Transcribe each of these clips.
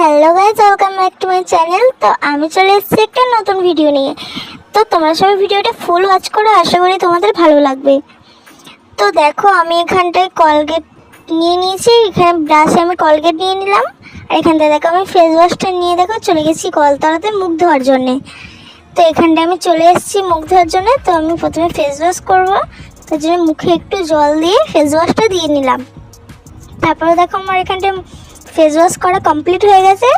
Hello guys welcome back to my channel তো আমি চলে এসেছি একটা নতুন ভিডিও নিয়ে। তো তোমরা সবাই ভিডিওটা ফুল ওয়াচ করো, আশা করি তোমাদের ভালো লাগবে। তো দেখো, আমি এখানটায় কলগেট নিয়ে নিয়েছি, এখানে ব্রাশে আমি কলগেট নিয়ে নিলাম। আর এখানটায় দেখো, আমি ফেস ওয়াশটা নিয়ে দেখো, চলে গেছি কলতলাতে মুখ ধোয়ার জন্যে। তো এখানটায় আমি চলে এসেছি মুখ ধোয়ার জন্যে, তো আমি প্রথমে ফেস ওয়াশ করব। তার জন্য মুখে একটু জল দিয়ে ফেস ওয়াশটা দিয়ে নিলাম। তারপরে দেখো, আমার এখানটায় ফেস ওয়াশ করা কমপ্লিট হয়ে গেছে।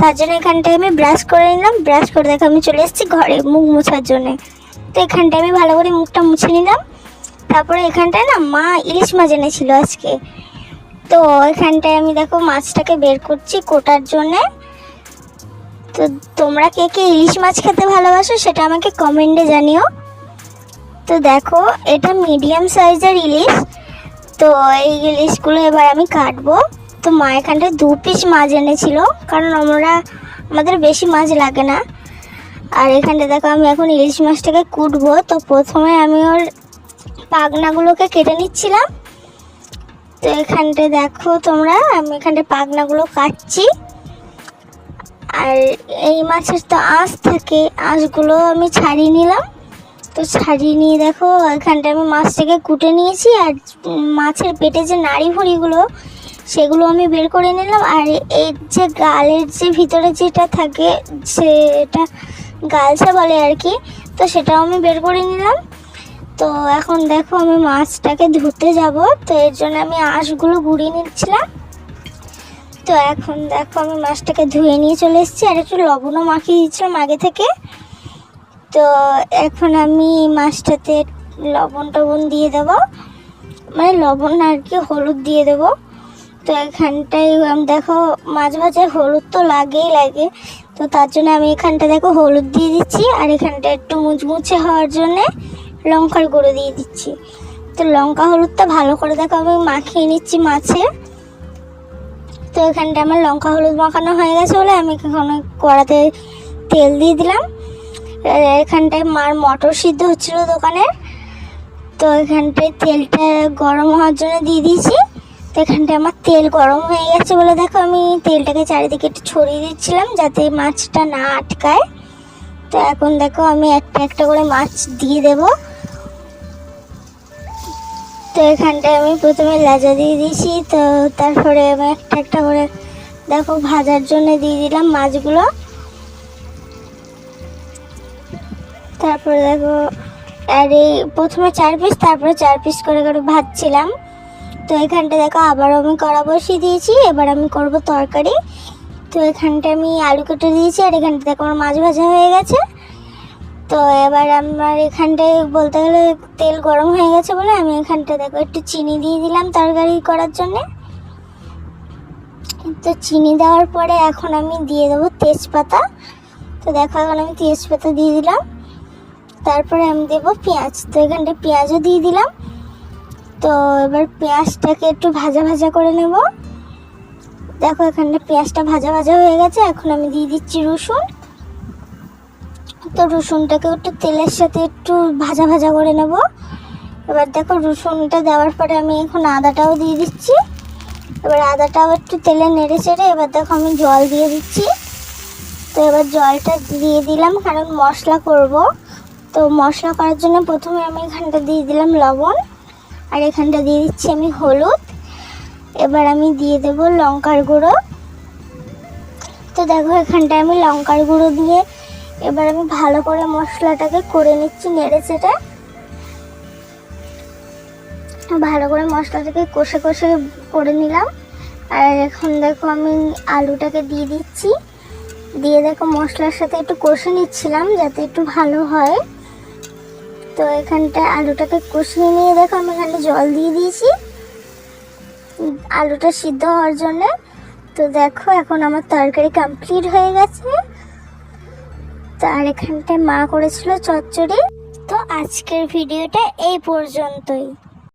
তার জন্য এখানটায় আমি ব্রাশ করে নিলাম। ব্রাশ করে দেখো আমি চলে এসেছি ঘরে মুখ মোছার জন্যে। তো এখানটায় আমি ভালো করে মুখটা মুছে নিলাম। তারপরে এখানটায় না মা ইলিশ মাছ এনেছিল আজকে। তো এখানটায় আমি দেখো মাছটাকে বের করছি কোটার জন্যে। তো তোমরা কে কে ইলিশ মাছ খেতে ভালোবাসো সেটা আমাকে কমেন্টে জানিও। তো দেখো এটা মিডিয়াম সাইজের ইলিশ। তো এই ইলিশগুলো এবার আমি কাটবো। তো মা এখানটায় দু পিস মাছ এনেছিল, কারণ আমরা, আমাদের বেশি মাছ লাগে না। আর এখানটা দেখো, আমি এখন ইলিশ মাছটাকে কুটবো। তো প্রথমে আমি ওর পাগনাগুলোকে কেটে নিচ্ছিলাম। তো এখানটায় দেখো তোমরা, আমি এখানটায় পাগনাগুলো কাটছি। আর এই মাছের তো আঁশ থাকে, আঁশগুলো আমি ছাড়িয়ে নিলাম। তো ছাড়িয়ে নিয়ে দেখো এখানটা আমি মাছটাকে কুটে নিয়েছি। আর মাছের পেটে যে নাড়ি ভুড়িগুলো সেগুলো আমি বের করে নিলাম আর এর যে গালের যে ভিতরে যেটা থাকে সেটা গালসা বলে আর কি, তো সেটাও আমি বের করে নিলাম। তো এখন দেখো আমি মাছটাকে ধুতে যাব, তো এর জন্য আমি আঁশগুলো গুঁড়িয়ে নিচ্ছিলাম। তো এখন দেখো আমি মাছটাকে ধুয়ে নিয়ে চলে এসেছি আর একটু লবণও মাখিয়ে দিয়েছিলাম আগে থেকে। তো এখন আমি মাছটাতে লবণ টবণ দিয়ে দেবো মানে লবণ আর কি হলুদ দিয়ে দেব। তো এখানটায় দেখো মাছ ভাজায় হলুদ তো লাগেই লাগে। তো তার জন্য আমি এখানটা দেখো হলুদ দিয়ে দিচ্ছি, আর এখানটা একটু মুচমুচে হওয়ার জন্যে লঙ্কার গুঁড়ো দিয়ে দিচ্ছি। তো লঙ্কা হলুদটা ভালো করে দেখো আমি মাখিয়ে নিচ্ছি মাছে। তো এখানটা আমার লঙ্কা হলুদ মাখানো হয়ে গেছে বলে আমি এখন কড়াতে তেল দিয়ে দিলাম। এখানটায় মার মটর সিদ্ধ হচ্ছিল দোকানের তো এখানটায় তেলটা গরম হওয়ার জন্য দিয়ে দিয়েছি। তো এখানটায় আমার তেল গরম হয়ে গেছে বলে দেখো, আমি তেলটাকে চারিদিকে একটু ছড়িয়ে দিচ্ছিলাম যাতে মাছটা না আটকায়। তো এখন দেখো, আমি একটা একটা করে মাছ দিয়ে দেব। তো এখানটায় আমি প্রথমে লাজা দিয়ে দিয়েছি, তো তারপরে আমি একটা একটা করে দেখো, ভাজার জন্য দিয়ে দিলাম মাছগুলো। তারপরে দেখো, আর এই প্রথমে চার পিস, তারপরে চার পিস করে করে ভাজছিলাম। তো এখানটা দেখো আবার আমি কড়া বসিয়ে দিয়েছি, এবার আমি করব তরকারি। তো এখানটা আমি আলু কেটে দিয়েছি, আর এখানটা দেখো আমার মাছ ভাজা হয়ে গেছে। তো এবার আমার এখানটায় বলতে গেলে তেল গরম হয়ে গেছে বলে আমি এখানটা দেখো, একটু চিনি দিয়ে দিলাম তরকারি করার জন্যে। তো চিনি দেওয়ার পরে এখন আমি দিয়ে দেবো তেজপাতা। তো দেখো, এখন আমি তেজপাতা দিয়ে দিলাম। তারপরে আমি দেবো পেঁয়াজ। তো এখানটা পেঁয়াজও দিয়ে দিলাম। তো এবার পেঁয়াজটাকে একটু ভাজা ভাজা করে নেব। দেখো এখানটা পেঁয়াজটা ভাজা ভাজা হয়ে গেছে, এখন আমি দিয়ে দিচ্ছি রসুন। তো রসুনটাকে একটু তেলের সাথে একটু ভাজা ভাজা করে নেব। এবার দেখো রসুনটা দেওয়ার পরে আমি এখন আদাটাও দিয়ে দিচ্ছি। এবার আদাটাও একটু তেলে নেড়ে চেড়ে এবার দেখো আমি জল দিয়ে দিচ্ছি। তো এবার জলটা দিয়ে দিলাম, কারণ মশলা করব। তো মশলা করার জন্য প্রথমে আমি এখানটা দিয়ে দিলাম লবণ। আর এখানটা দিয়ে দিচ্ছি আমি হলুদ। এবার আমি দিয়ে দেব লঙ্কার গুঁড়ো। তো দেখো, এখানটায় আমি লঙ্কার গুঁড়ো দিয়ে এবার আমি ভালো করে মশলাটাকে করে নিচ্ছি নেড়ে চেটে ভালো করে মশলাটাকে কষে কষে করে নিলাম। আর এখন দেখো, আমি আলুটাকে দিয়ে দিচ্ছি। দিয়ে দেখো, মশলার সাথে একটু কষে নিচ্ছিলাম যাতে একটু ভালো হয়। তো এখানটা আলুটাকে কষিয়ে নিয়ে দেখো, আমি এখানে জল দিয়ে দিয়েছি। আলুটা সিদ্ধ হওয়ার জন্যে। তো দেখো, এখন আমার তরকারি কমপ্লিট হয়ে গেছে। তো আর এখানটায় মা করেছিল চচ্চড়ি। তো আজকের ভিডিওটা এই পর্যন্তই।